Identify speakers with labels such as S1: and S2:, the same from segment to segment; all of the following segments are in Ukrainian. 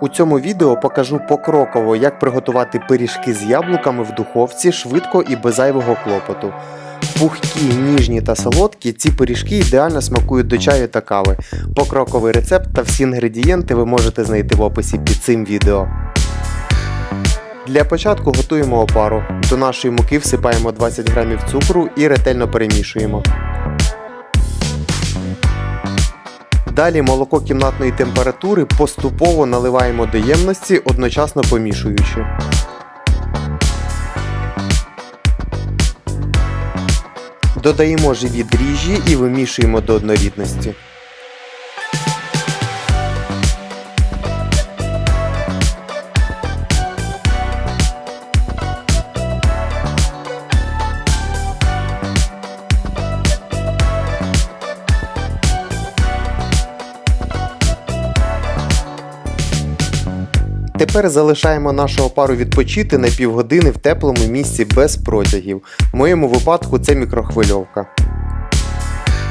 S1: У цьому відео покажу покроково, як приготувати пиріжки з яблуками в духовці швидко і без зайвого клопоту. Пухкі, ніжні та солодкі, ці пиріжки ідеально смакують до чаю та кави. Покроковий рецепт та всі інгредієнти ви можете знайти в описі під цим відео. Для початку готуємо опару. До нашої муки всипаємо 20 г цукру і ретельно перемішуємо. Далі молоко кімнатної температури поступово наливаємо до ємності, одночасно помішуючи. Додаємо живі дріжджі і вимішуємо до однорідності. Тепер залишаємо нашу опару відпочити на півгодини в теплому місці без протягів. В моєму випадку це мікрохвильовка.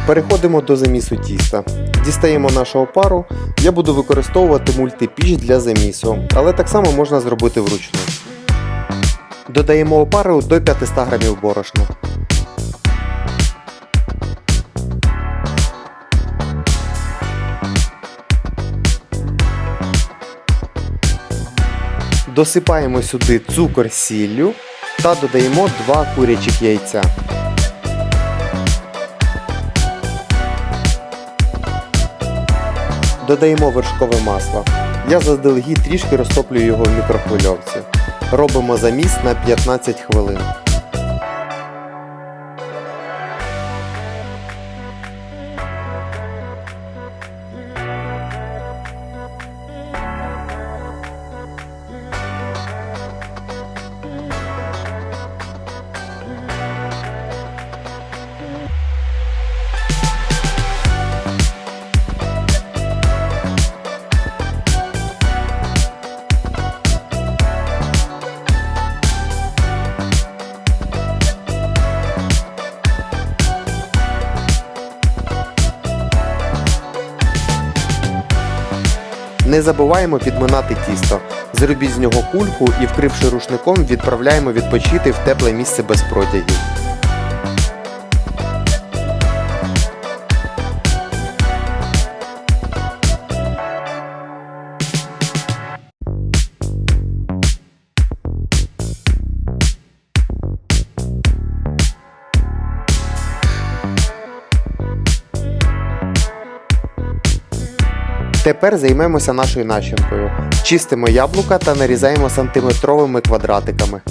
S1: Переходимо до замісу тіста. Дістаємо нашу опару. Я буду використовувати мультипіч для замісу, але так само можна зробити вручну. Додаємо опару до 500 г борошна. Досипаємо сюди цукор сіллю та додаємо 2 курячих яйця. Додаємо вершкове масло. Я заздалегідь трішки розтоплюю його в мікрохвильовці. Робимо заміс на 15 хвилин. Не забуваємо підминати тісто. Зробіть з нього кульку і, вкривши рушником, відправляємо відпочити в тепле місце без протягів. Тепер займемося нашою начинкою. Чистимо яблука та нарізаємо сантиметровими квадратиками.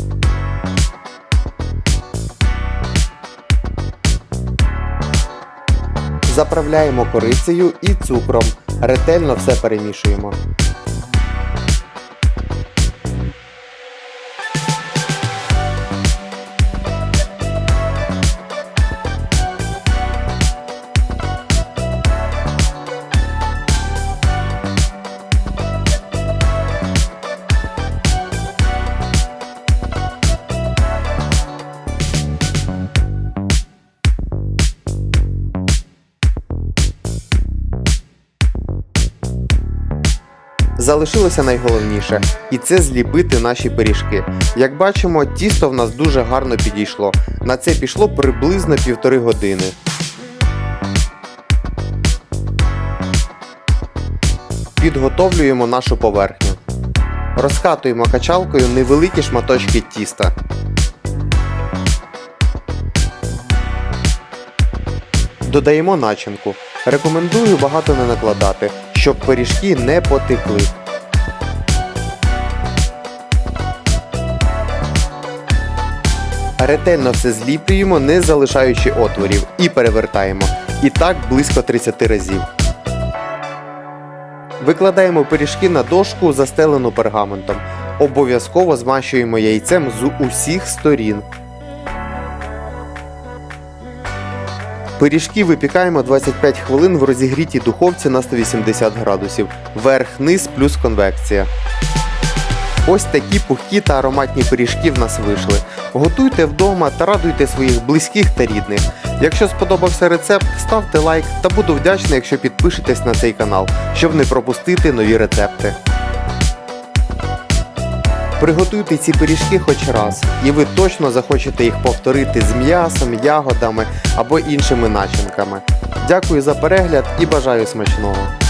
S1: Заправляємо корицею і цукром. Ретельно все перемішуємо. Залишилося найголовніше, і це зліпити наші пиріжки. Як бачимо, тісто в нас дуже гарно підійшло. На це пішло приблизно півтори години. Підготовлюємо нашу поверхню. Розкатуємо качалкою невеликі шматочки тіста. Додаємо начинку. Рекомендую багато не накладати, щоб пиріжки не потекли. Ретельно все зліплюємо, не залишаючи отворів, і перевертаємо. І так близько 30 разів. Викладаємо пиріжки на дошку, застелену пергаментом. Обов'язково змащуємо яйцем з усіх сторін. Пиріжки випікаємо 25 хвилин в розігрітій духовці на 180 градусів. Верх-низ плюс конвекція. Ось такі пухкі та ароматні пиріжки в нас вийшли. Готуйте вдома та радуйте своїх близьких та рідних. Якщо сподобався рецепт, ставте лайк та буду вдячний, якщо підпишетесь на цей канал, щоб не пропустити нові рецепти. Приготуйте ці пиріжки хоч раз, і ви точно захочете їх повторити з м'ясом, ягодами або іншими начинками. Дякую за перегляд і бажаю смачного!